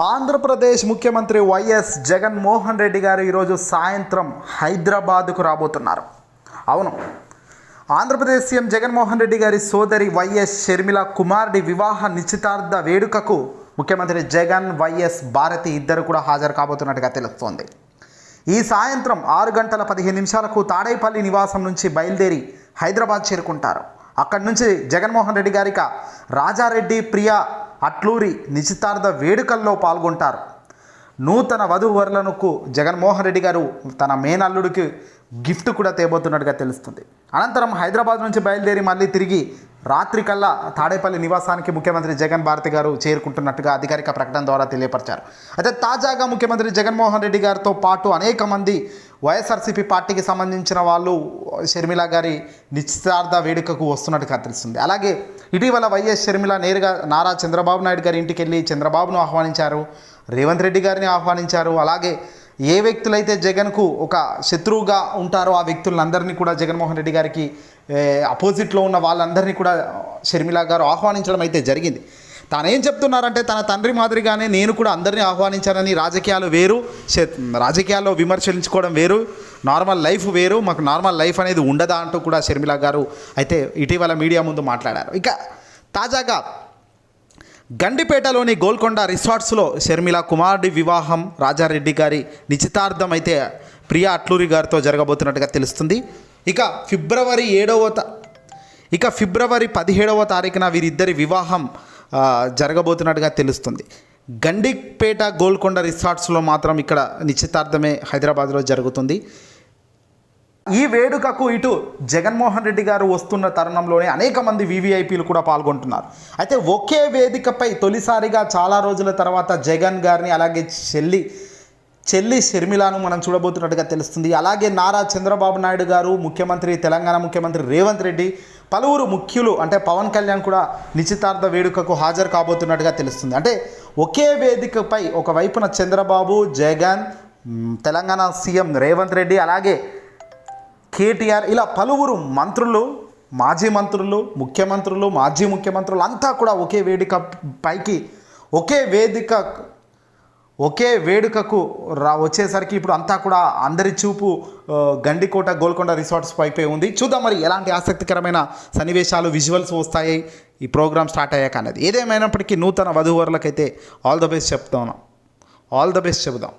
ఆంధ్రప్రదేశ్ ముఖ్యమంత్రి వైఎస్ జగన్మోహన్ రెడ్డి గారు ఈరోజు సాయంత్రం హైదరాబాద్కు రాబోతున్నారు. అవును ఆంధ్రప్రదేశ్ సీఎం జగన్మోహన్ రెడ్డి గారి సోదరి వైఎస్ షర్మిల కుమారుడి వివాహ నిశ్చితార్థ వేడుకకు ముఖ్యమంత్రి జగన్ వైఎస్ భారతి ఇద్దరు కూడా హాజరు కాబోతున్నట్టుగా తెలుస్తోంది. ఈ సాయంత్రం ఆరు గంటల పదిహేను నిమిషాలకు తాడేపల్లి నివాసం నుంచి బయలుదేరి హైదరాబాద్ చేరుకుంటారు. అక్కడి నుంచి జగన్మోహన్ రెడ్డి గారిక రాజారెడ్డి ప్రియా అట్లూరి నిశ్చితార్థ వేడుకల్లో పాల్గొంటారు. నూతన వధూవరులకు జగన్మోహన్ రెడ్డి గారు తన మేనల్లుడికి గిఫ్ట్ కూడా తేబోతున్నట్టుగా తెలుస్తుంది. అనంతరం హైదరాబాద్ నుంచి బయలుదేరి మళ్ళీ తిరిగి రాత్రి కల్లా తాడేపల్లి నివాసానికి ముఖ్యమంత్రి జగన్ భారతి గారు చేరుకుంటున్నట్టుగా అధికారిక ప్రకటన ద్వారా తెలియపరిచారు. అయితే తాజాగా ముఖ్యమంత్రి జగన్మోహన్ రెడ్డి గారితో పాటు అనేక మంది వైఎస్ఆర్సీపీ పార్టీకి సంబంధించిన వాళ్ళు షర్మిల గారి నిశ్చితార్థ వేడుకకు వస్తున్నట్టుగా తెలుస్తుంది అలాగే ఇటీవల వైఎస్ షర్మిల నేరుగా నారా చంద్రబాబు నాయుడు గారి ఇంటికి వెళ్ళి చంద్రబాబును ఆహ్వానించారు. రేవంత్ రెడ్డి గారిని ఆహ్వానించారు. అలాగే ఏ వ్యక్తులైతే జగన్కు ఒక శత్రువుగా ఉంటారో ఆ వ్యక్తులందరినీ కూడా జగన్మోహన్ రెడ్డి గారికి అపోజిట్లో ఉన్న వాళ్ళందరినీ కూడా షర్మిల గారు ఆహ్వానించడం అయితే జరిగింది. తాను ఏం చెప్తున్నారంటే తన తండ్రి మాదిరిగానే నేను కూడా అందరినీ ఆహ్వానించానని రాజకీయాలు వేరు రాజకీయాల్లో విమర్శించుకోవడం వేరు నార్మల్ లైఫ్ వేరు మాకు నార్మల్ లైఫ్ అనేది ఉండదా అంటూ కూడా షర్మిల గారు అయితే ఇటీవల మీడియా ముందు మాట్లాడారు. ఇక తాజాగా గండిపేటలోని గోల్కొండ రిసార్ట్స్లో షర్మిల కుమారుడి వివాహం రాజారెడ్డి గారి నిశ్చితార్థం అయితే ప్రియా అట్లూరి గారితో జరగబోతున్నట్టుగా తెలుస్తుంది. ఇక ఫిబ్రవరి ఏడవ ఇక ఫిబ్రవరి పదిహేడవ తారీఖున వీరిద్దరి వివాహం జరగబోతున్నట్టుగా తెలుస్తుంది. గండిపేట గోల్కొండ రిసార్ట్స్లో మాత్రం ఇక్కడ నిశ్చితార్థమే హైదరాబాద్లో జరుగుతుంది. ఈ వేడుకకు ఇటు జగన్మోహన్ రెడ్డి గారు వస్తున్న తరుణంలోనే అనేక మంది వివిఐపీలు కూడా పాల్గొంటున్నారు. అయితే ఒకే వేదికపై తొలిసారిగా చాలా రోజుల తర్వాత జగన్ గారిని అలాగే చెల్లి చెల్లి షర్మిలాను మనం చూడబోతున్నట్టుగా తెలుస్తుంది. అలాగే నారా చంద్రబాబు నాయుడు గారు ముఖ్యమంత్రి తెలంగాణ ముఖ్యమంత్రి రేవంత్ రెడ్డి పలువురు ముఖ్యులు అంటే పవన్ కళ్యాణ్ కూడా నిశ్చితార్థ వేడుకకు హాజరు కాబోతున్నట్టుగా తెలుస్తుంది. అంటే ఒకే వేదికపై ఒకవైపున చంద్రబాబు జగన్ తెలంగాణ సీఎం రేవంత్ రెడ్డి అలాగే కేటీఆర్ ఇలా పలువురు మంత్రులు మాజీ మంత్రులు ముఖ్యమంత్రులు మాజీ ముఖ్యమంత్రులు అంతా కూడా ఒకే వేదిక పైకి ఒకే వేదిక ఒకే వేడుకకు రా వచ్చేసరికి ఇప్పుడు అంతా కూడా అందరి చూపు గండికోట గోల్కొండ రిసార్ట్స్ పైపే ఉంది. చూద్దాం మరి ఎలాంటి ఆసక్తికరమైన సన్నివేశాలు విజువల్స్ వస్తాయి. ఈ ప్రోగ్రామ్ స్టార్ట్ అయ్యాక అనేది ఏదేమైనప్పటికీ నూతన వధూవరులకైతే ఆల్ ద బెస్ట్ చెప్తాను ఆల్ ద బెస్ట్ చెబుదాం.